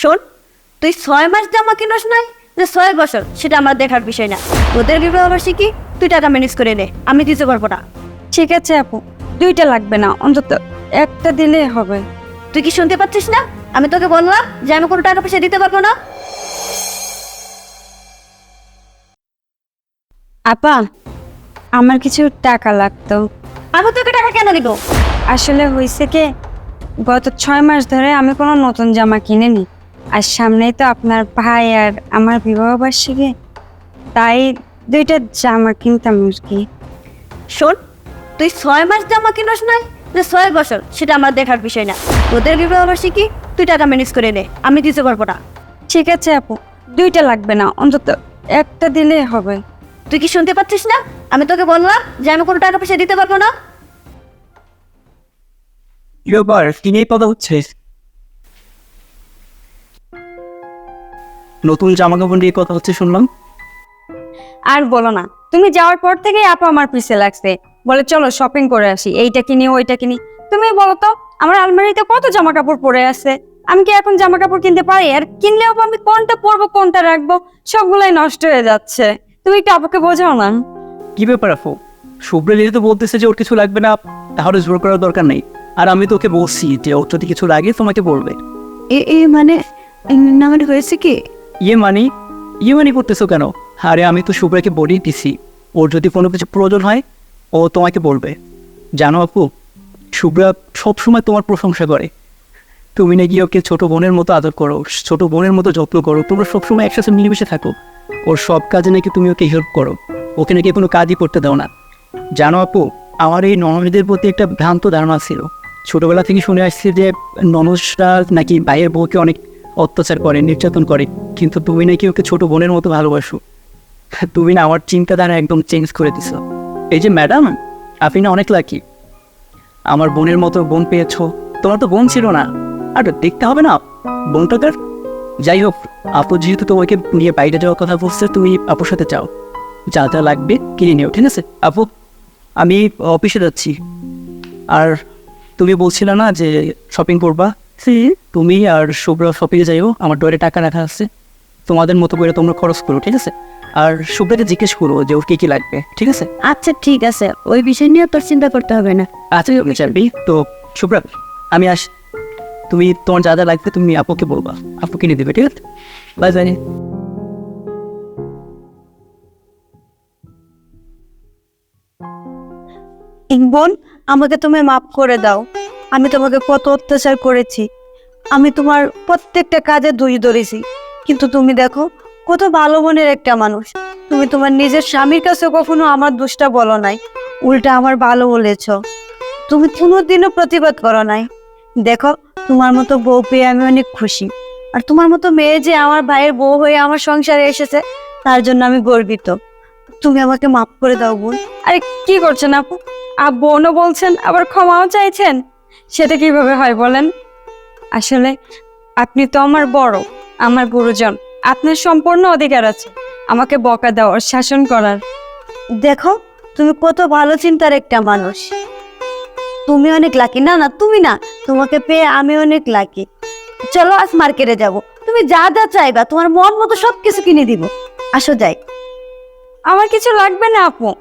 শোন তুই ছয় মাস জামা কিনস নাই যে ছয় বছর সেটা আমার দেখার বিষয় না। তোদের বিবাহ বার্ষিকী তুই টাকা ম্যানেজ করে নে আমি দিতে পারব না। ঠিক আছে আপু দুইটা লাগবে না অন্তত একটা দিলে হবে। তুই কি শুনতে পাচ্ছিস না? আমি তোকে বললাম যে আমি কোনো টাকা পয়সা দিতে পারব না। আপা আমার কিছু টাকা লাগতো। আমি তোকে টাকা কেন দিব? আসলে হয়েছে কি গত ছয় মাস ধরে আমি কোনো নতুন জামা কিনে কিনিনি। আর সামনেই তো আপনার ভাই আর আমার বিবাহ বার্ষিকী। তাই দুইটা জামা কিনতাম আর কি। শোন তুই ছয় মাস জামা কিনস নাই যে ছয় বছর সেটা আমার দেখার বিষয় না। তোদের বিবাহ বার্ষিকী তুই টাকা ম্যানেজ করে নে আমি দিতে পারব না। ঠিক আছে আপু দুইটা লাগবে না অন্তত একটা দিলে হবে। তুই কি শুনতে পাচ্ছিস না? আমি তোকে বললাম যে আমি কোনো টাকা পয়সা দিতে পারব না। কি ব্যাপার কি নিয়ে কথা হচ্ছে নতুন জামা কাপড় নিয়ে কথা হচ্ছে শুনলাম। আর বলো না তুমি যাওয়ার পর থেকে আপু আমার পিছে লাগছে। বলে চলো শপিং করে আসি এইটা কিনি ওইটা কিনি। তুমি বলো তো আমার আলমারিতে কত জামা কাপড় পরে আছে? আমি কি এখন জামা কাপড় কিনতে পারি? আর কিনলেও আমি কোনটা পরবো কোনটা রাখব সবগুলাই নষ্ট হয়ে যাচ্ছে। তুমি একটু আপুকে বোঝাও না। কি ব্যাপার আপু? শুভ্র যেহেতু বলতেছে যে ওর কিছু লাগবে না তাহলে জোর করার দরকার নেই। আর আমি তোকে বলছি যে ওর যদি কিছু লাগে তোমাকে বলবে। এ এ মানে না মানে হয়েছে কি? ইয়ে মানি ইয়ে মানি করতেছো কেন? আরে আমি তো শুভ্রাকে বলেই দিছি, ওর যদি কোনো কিছু প্রয়োজন হয়, ও তোমাকে বলবে। জানো আপু শুভ্রা সবসময় তোমার প্রশংসা করে। তুমি নাকি ওকে ছোট বোনের মতো আদর করো, ছোট বোনের মতো যত্ন করো, তোমরা সবসময় একসাথে মিলেমিশে থাকো। ওর সব কাজে নাকি তুমি ওকে হেল্প করো, ওকে নাকি কোনো কাজই করতে দাও না। জানো আপু, আমার এই ননদের প্রতি একটা ভ্রান্ত ধারণা ছিল। ছোটবেলা থেকে শুনে আসছি যে ননসরা নাকি ভাইয়ের বউকে অনেক অত্যাচার করে, নির্যাতন করে। কিন্তু তুমি নাকি ওকে ছোট বোনের মতো ভালোবাসো। তুমি না আমার চিন্তাধারা একদম চেঞ্জ করে দিছো। এই যে ম্যাডাম আপনি না অনেক লাকি আমার বোনের মতো বোন পেয়েছ। তোমার তো বোন ছিল না। আর দেখতে হবে না বোনটাকার যাই হোক, আপু যেহেতু তোমাকে নিয়ে বাইরে যাওয়ার কথা বলছে, তুমি আপুর সাথে যাও। যা যা লাগবে কিনে নিও, ঠিক আছে? আপু, আমি অফিসে যাচ্ছি। আর তুমি বলছিলে না যে শপিং করবা? তুমি আর শুভ্র শপিংয়ে যাইও আমার ডোরে টাকা রাখা আছে। তোমাদের মতো করে তোমরা খরচ করো ঠিক আছে? আর শুভ্রাকে জিজ্ঞেস করো যে ওর কি কি লাগবে ঠিক আছে? আচ্ছা ঠিক আছে। ওই বিষয় নিয়ে তোর চিন্তা করতে হবে না। আচ্ছা চাবি তো শুভ্রা আমি আস তুমি তোমার যা যা লাগবে তুমি আপুকে বলবা। আপু কিনে দেবে ঠিক আছে? Bye bye. বোন আমাকে তুমি মাফ করে দাও। আমি তোমাকে কত অত্যাচার করেছি। আমি তোমার প্রত্যেকটা কাজে দুই ধরেছি। কিন্তু তুমি দেখো, কত ভালো মনের একটা মানুষ। তুমি তোমার নিজের স্বামীর কাছে কখনো আমার দোষটা বলো নাই। উল্টা আমার ভালো বলেছ। তুমি কোনোদিনও প্রতিবাদ করো নাই। দেখো, তোমার মতো বউ পেয়ে আমি অনেক খুশি। আর তোমার মতো মেয়ে যে আমার ভাইয়ের বউ হয়ে আমার সংসারে এসেছে, তার জন্য আমি গর্বিত। তুমি আমাকে মাফ করে দাও বোন। আরে কি করছেন আপু? আপ বোনও বলছেন, আবার ক্ষমাও চাইছেন? সেটা কীভাবে হয় বলেন? আসলে আপনি তো আমার বড় আমার গুরুজন। আপনার সম্পূর্ণ অধিকার আছে আমাকে বকা দেওয়ার শাসন করার। দেখো তুমি কত ভালো চিন্তার একটা মানুষ। তুমি অনেক লাকি না না তুমি না। তোমাকে পেয়ে আমি অনেক লাকি চলো আজ মার্কেটে যাব। তুমি যা যা চাইবা তোমার মন মতো সব কিছু কিনে দিব। আসো যাই। আমার কিছু লাগবে না আপু।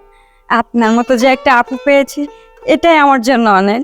আপনার মতো যে একটা আপু পেয়েছি এটাই আমার জন্য অনেক।